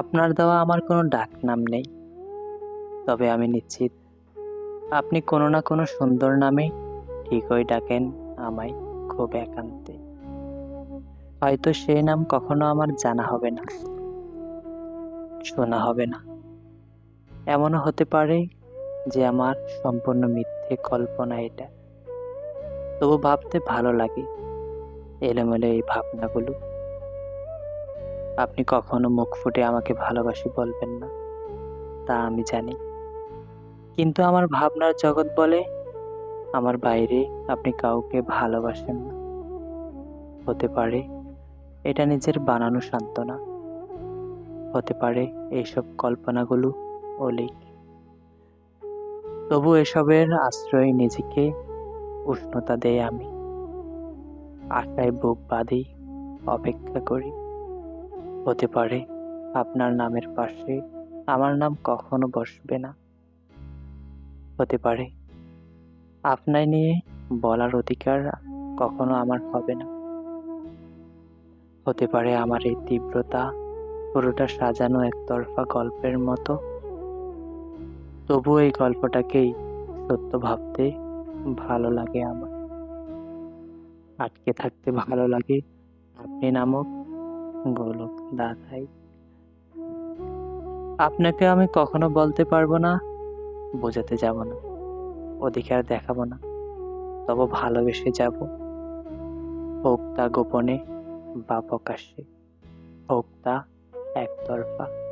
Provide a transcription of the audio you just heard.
আপনার দেওয়া আমার কোনো ডাক নাম নেই। তবে আমি নিশ্চিত, আপনি কোনো না কোনো সুন্দর নামে ঠিকই ডাকেন আমায় খুব একান্তে। হয়তো সেই নাম কখনো আমার জানা হবে না, শোনা হবে না। এমনও হতে পারে যে আমার সম্পূর্ণ মিথ্যে কল্পনা এটা। তবু ভাবতে ভালো লাগে এলোমেলো এই ভাবনাগুলো। আপনি কখনো মুখ ফুটে আমাকে ভালোবাসি বলবেন না। তা আমি জানি। কিন্তু আমার ভাবনার জগৎ বলে, আমার বাইরে আপনি কাউকে ভালোবাসেন না। হতে পারে এটা নিজের বানানো সান্ত্বনা। হতে পারে এইসব কল্পনাগুলো অলিক। তবু এসবের আশ্রয় নিজেকে উষ্ণতা দেয় আমি। আশায় বুক বাঁধি, অপেক্ষা করি। হতে পারে। আপনার নামের পাশে আমার নাম কখনো বসবে না। হতে পারে। আপনায় নিয়ে বলার অধিকার কখনো আমার হবে না। হতে পারে আমার এই তীব্রতা পুরোটা সাজানো একতরফা গল্পের মতো। তবু এই গল্পটাকেই সত্য ভাবতে ভালো লাগে আমার। আটকে থাকতে ভালো লাগে আপনি নামক গোলক দাদাই আপনাকে আমি কখনো বলতে পারব না, বোঝাতে যাব না অধিকার দেখাবো না, তবে ভালোবেসে যাব। হোক তা গোপনে বা প্রকাশ্যে, হোক তা একতরফা।